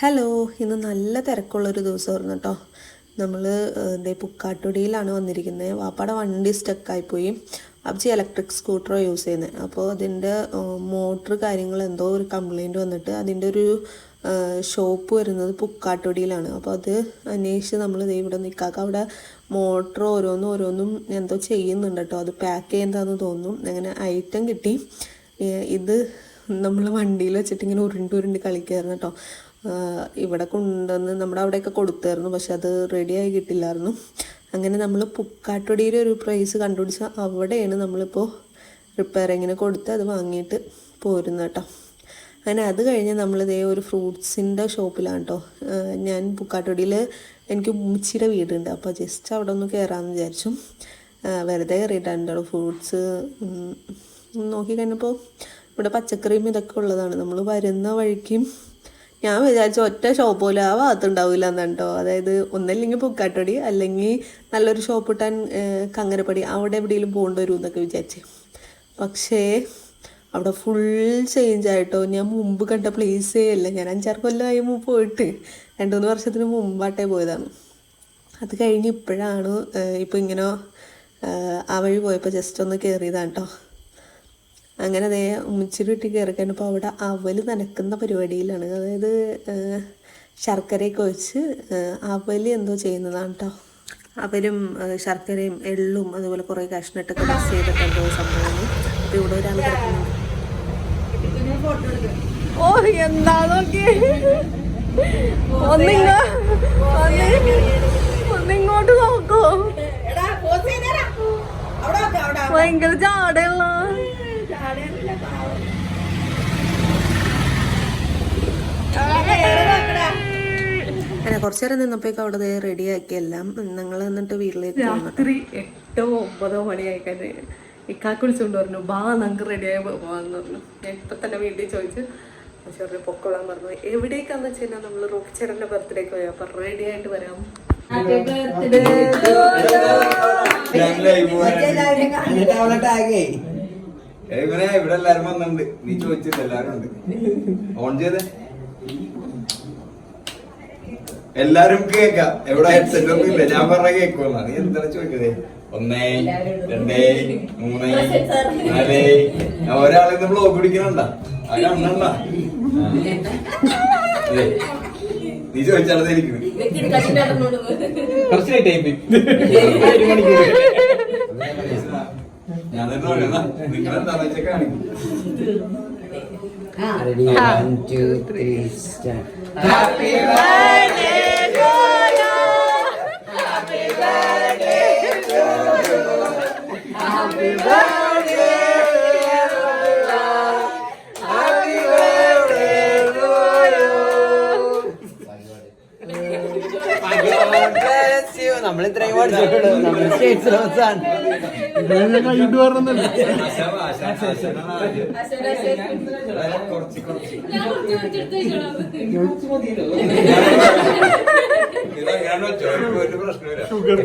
Hello ഇന്ന് നല്ല തിരക്കുള്ളൊരു ദിവസമായിരുന്നു കേട്ടോ. നമ്മൾ ഇതേ പുക്കാട്ടുടിയിലാണ് വന്നിരിക്കുന്നത് വാപ്പാടെ വണ്ടി സ്റ്റക്കായിപ്പോയി. അബ്ജി ഇലക്ട്രിക് സ്കൂട്ടറോ യൂസ് ചെയ്യുന്നത് അപ്പോൾ അതിന്റെ മോട്ടർ കാര്യങ്ങൾ എന്തോ ഒരു കംപ്ലൈന്റ് വന്നിട്ട് അതിന്റെ ഒരു ഷോപ്പ് വരുന്നത് പുക്കാട്ടുടിയിലാണ്. അപ്പോൾ അത് അന്വേഷിച്ച് നമ്മൾ ദേ ഇവിടെ നിൽക്കാക്ക അവിടെ മോട്ടർ ഓരോന്നും ഓരോന്നും എന്തോ ചെയ്യുന്നുണ്ട് കേട്ടോ. അത് പാക്ക് ചെയ്യുന്നതാണെന്ന് തോന്നും അങ്ങനെ ഐറ്റം കിട്ടി. ഇത് നമ്മൾ വണ്ടിയിൽ വെച്ചിട്ട് ഇങ്ങനെ ഉരുണ്ട് ഉരുണ്ട് കളിക്കായിരുന്നു കേട്ടോ. ഇവിടെ കൊണ്ടുവന്ന് നമ്മുടെ അവിടെയൊക്കെ കൊടുത്തായിരുന്നു പക്ഷെ അത് റെഡിയായി കിട്ടില്ലായിരുന്നു. അങ്ങനെ നമ്മൾ പുക്കാട്ടുടിയുടെ ഒരു പ്രൈസ് കണ്ടുപിടിച്ച അവിടെയാണ് നമ്മളിപ്പോൾ റിപ്പയറിങ്ങിന് കൊടുത്ത് അത് വാങ്ങിയിട്ട് പോരുന്നത് കേട്ടോ. അങ്ങനെ അത് കഴിഞ്ഞ് നമ്മളിതേ ഒരു ഫ്രൂട്ട്സിന്റെ ഷോപ്പിലാണ് കേട്ടോ. ഞാൻ പുക്കാട്ടുടിയിൽ എനിക്ക് ഉമ്മച്ചിയുടെ വീടുണ്ട് അപ്പോൾ ജസ്റ്റ് അവിടെ ഒന്ന് കയറാമെന്ന് വിചാരിച്ചു. വെറുതെ കയറിയിട്ടാണ് ഫ്രൂട്ട്സ് നോക്കി കഴിഞ്ഞപ്പോൾ ഇവിടെ പച്ചക്കറിയും ഇതൊക്കെ ഉള്ളതാണ്. നമ്മൾ വരുന്ന വഴിക്കും ഞാൻ വിചാരിച്ച ഒറ്റ ഷോപ്പ് പോലും ആ ഭാഗത്തുണ്ടാവില്ല എന്നാണ് കേട്ടോ അതായത് ഒന്നല്ലെങ്കിൽ പൂക്കാട്ടടി അല്ലെങ്കിൽ നല്ലൊരു ഷോപ്പ് ഇട്ടാൻ കങ്ങരപ്പടി അവിടെ എവിടെയെങ്കിലും പോകേണ്ടി വരും എന്നൊക്കെ വിചാരിച്ചു. പക്ഷേ അവിടെ ഫുൾ ചേഞ്ച് ആയിട്ടോ. ഞാൻ മുമ്പ് കണ്ട പ്ലേസേ അല്ല. ഞാൻ അഞ്ചാറ് കൊല്ലമായി മുമ്പ് പോയിട്ട്. രണ്ട് മൂന്ന് വർഷത്തിന് മുമ്പാട്ടേ പോയതാണ്. അത് കഴിഞ്ഞ് ഇപ്പോഴാണ് ഇപ്പോൾ ഇങ്ങനെ ആ വഴി പോയപ്പോൾ ജസ്റ്റ് ഒന്ന് കയറിയതാണ് കേട്ടോ അങ്ങനെ അതേ ഉമ്മിച്ചിരി വീട്ടിൽ കയറി കഴിഞ്ഞപ്പോൾ അവിടെ അവൽ നനക്കുന്ന പരിപാടിയിലാണ്. അതായത് ശർക്കരയൊക്കെ വെച്ച് ഏഹ്, അവൽ എന്തോ ചെയ്യുന്നതാണ് കേട്ടോ അവരും ശർക്കരയും എള്ളും അതുപോലെ കുറേ കഷ്ണിട്ടൊക്കെ മിക്സ് ചെയ്തിട്ട് എന്തോ സംഭവമാണ്. അപ്പോൾ ഇവിടെ ഒരാൾ കിടക്കുന്നുണ്ട്. ഓ എന്താ നോക്കി ഒന്നിങ്ങോ ഒന്നിങ്ങോട്ട് നോക്കൂ. ഭയങ്കര ചാടയുള്ള അങ്ങനെ കുറച്ചു നേരം നിന്നപ്പോഴേക്കും അവിടെ റെഡിയാക്കി എല്ലാം നിങ്ങൾ എന്നിട്ട് വീട്ടിലേക്ക് പോകുന്നു രാത്രി എട്ടോ ഒമ്പതോ മണിയായി കഴിഞ്ഞ് ഇക്കാക്ക് വിളിച്ചുകൊണ്ട് പറഞ്ഞു ബാ നമുക്ക് റെഡിയായി പോവാന്ന് പറഞ്ഞു. ഞാൻ ഇപ്പൊ തന്നെ വീട്ടിൽ ചോദിച്ചു. പക്ഷെ പറഞ്ഞു പൊക്കോളാൻ പറഞ്ഞു. എവിടേക്കാന്ന് വെച്ച് കഴിഞ്ഞാൽ നമ്മൾ റോക്കിച്ചേട്ടന്റെ ബർത്ത്ഡേക്ക് പോയി? അപ്പൊ റെഡി ആയിട്ട് വരാം. ഇവിടെ എല്ലാരും വന്നിട്ടുണ്ട്. നീ ചോദിച്ചില്ല എല്ലാരും ഉണ്ട്. ഓൺ ചെയ്തേ. എല്ലാരും കേക്കാം. എവിടെ ഹെഡ്സെറ്റ് ഒന്നും ഇല്ല. ഞാൻ പറഞ്ഞ കേക്കുമെന്നാ നീ എന്താണ് ചോദിക്കതേ ഒന്നേ രണ്ടേ മൂന്നേ നാലേ. ഒരാളെ ബ്ലോഗ് പിടിക്കണണ്ട? നീ ചോദിച്ചാലേ ടൈപ്പ് ഞാൻ തന്നെ പറയുന്ന നിങ്ങളെന്താന്ന് വെച്ചാൽ കാണിക്കും. Ready? One, two, three, start. നമ്മൾ ഇത്രയും പഠിച്ചിട്ടുള്ളൂ നമ്മൾ സ്റ്റേറ്റ് സിലബസ് ആണ് കുറച്ച് കുറച്ച് ഇതങ്ങനെ ഷുഗർ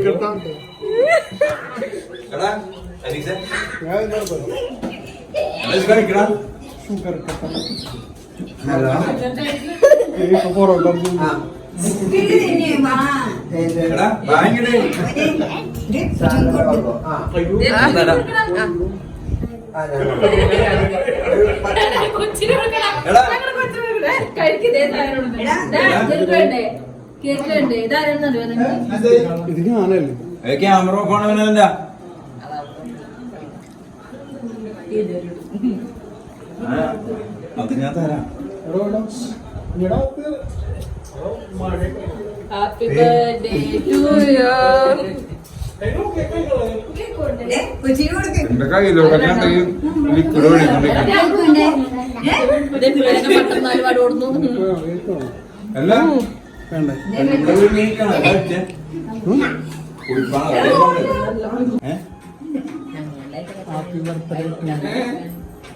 എനിക്ക് ഷുഗർ പ്രശ്നമില്ല എടാ അനീസ ഞാനല്ലേ ക്യാമറ ഓഫ് ആണവനല്ല അത് ഞാൻ തരാം. ഹാപ്പി ബർത്ത്ഡേ ടു യു എന്റെ കയ്യിലൂടെ ഉണ്ടെങ്കിൽ ലിക്വിഡ് ഓടുന്നു. അല്ല എന്റെ ബർത്ത്ഡേ.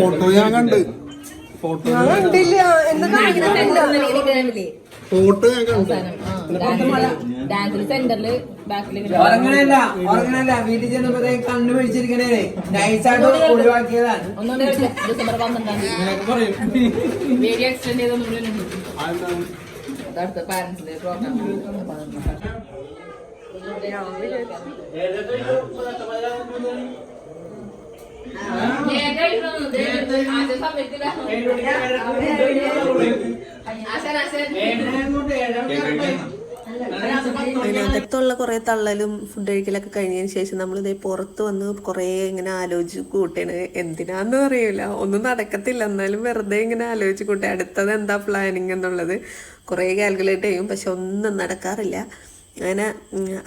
ഫോട്ടോ ഞാൻ കണ്ട്. ഫോട്ടോ കണ്ടില്ല. എന്ന് ഫോട്ടോ ഞാൻ കണ്ടു. ഉറങ്ങണല്ല ഉറങ്ങണല്ല. വീട്ടിൽ ചെന്നപ്പോ കണ്ണു പിടിച്ചിരിക്കണേ. നൈസായിട്ട് ഒഴിവാക്കിയതാണ്. ഒന്നുകൂടി കളിക്കാം. That's the parents, they brought them. Yeah, they know. They know. അതിനകത്തുള്ള കുറേ തള്ളലും ഫുഡ് കഴിക്കലൊക്കെ കഴിഞ്ഞതിന് ശേഷം നമ്മൾ ഇതേ പുറത്ത് വന്ന് കുറേ ഇങ്ങനെ ആലോചിച്ച് കൂട്ടണ്. എന്തിനാന്ന് അറിയില്ല. ഒന്നും നടക്കത്തില്ല. എന്നാലും വെറുതെ ഇങ്ങനെ ആലോചിച്ച് കൂട്ടെ. അടുത്തത് എന്താ പ്ലാനിങ് എന്നുള്ളത് കുറേ കാൽക്കുലേറ്റ് ചെയ്യും. പക്ഷെ ഒന്നും നടക്കാറില്ല. അങ്ങനെ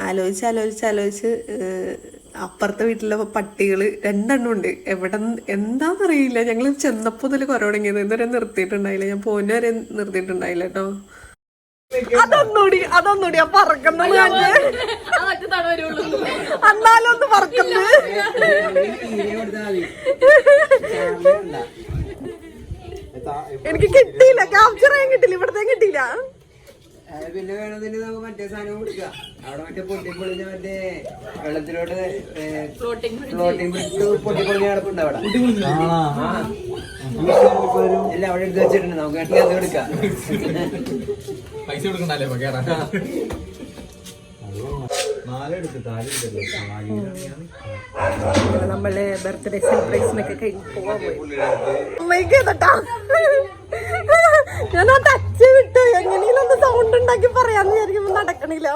ആലോചിച്ച് ആലോചിച്ച് ആലോചിച്ച് അപ്പുറത്തെ വീട്ടിലെ പട്ടികൾ രണ്ടെണ്ണം ഉണ്ട്. എവിടെ ന്ന് എന്താണെന്നറിയില്ല ഞങ്ങൾ ചെന്നപ്പോൾ മുതൽ കുറവ് തുടങ്ങിയത്. ഇതുവരെ നിർത്തിയിട്ടുണ്ടായില്ല. ഞാൻ പോന്നെ വരെ നിർത്തിയിട്ടുണ്ടായില്ല കേട്ടോ അതൊന്നൂടി അതൊന്നുകൂടി ആ പറക്കുന്നത് കണ്ട് എന്നാലും ഒന്ന് പറക്കുന്നത് എനിക്ക് കിട്ടിയില്ല ക്യാപ്ചർ ചെയ്യാൻ കിട്ടില്ല ഇവിടത്തെ കിട്ടിയില്ല. പിന്നെ വേണമെന്നുണ്ടെങ്കിൽ നമുക്ക് മറ്റേ സാധനം കൊടുക്കാം. അവിടെ മറ്റേ പൊട്ടിപ്പൊളിഞ്ഞ മറ്റേ വെള്ളത്തിലോട്ട് ഫ്ലോട്ടിംഗ് ബ്രിഡ്ജ് പൊട്ടിപ്പൊളിഞ്ഞ കിടപ്പുണ്ട് അവിടെ. ആ. ഇല്ല അവിടെ എടുത്ത് വെച്ചിട്ടുണ്ട്. നമുക്ക് വേണമെങ്കിൽ അത് കൊടുക്കാം പൈസ കൊടുക്കണ്ടല്ലേ നമ്മളെ ബർത്ത്ഡേ സെലിബ്രേഷനൊക്കെ കഴിഞ്ഞ് പോവാൻ പോയി. ഞാൻ ആ ടച്ച് വിട്ടു എങ്ങനെയെങ്കിലും ഒന്ന് സൗണ്ട് ഉണ്ടാക്കി പറയാന്ന് വിചാരിക്കുമ്പോ നടക്കണില്ല.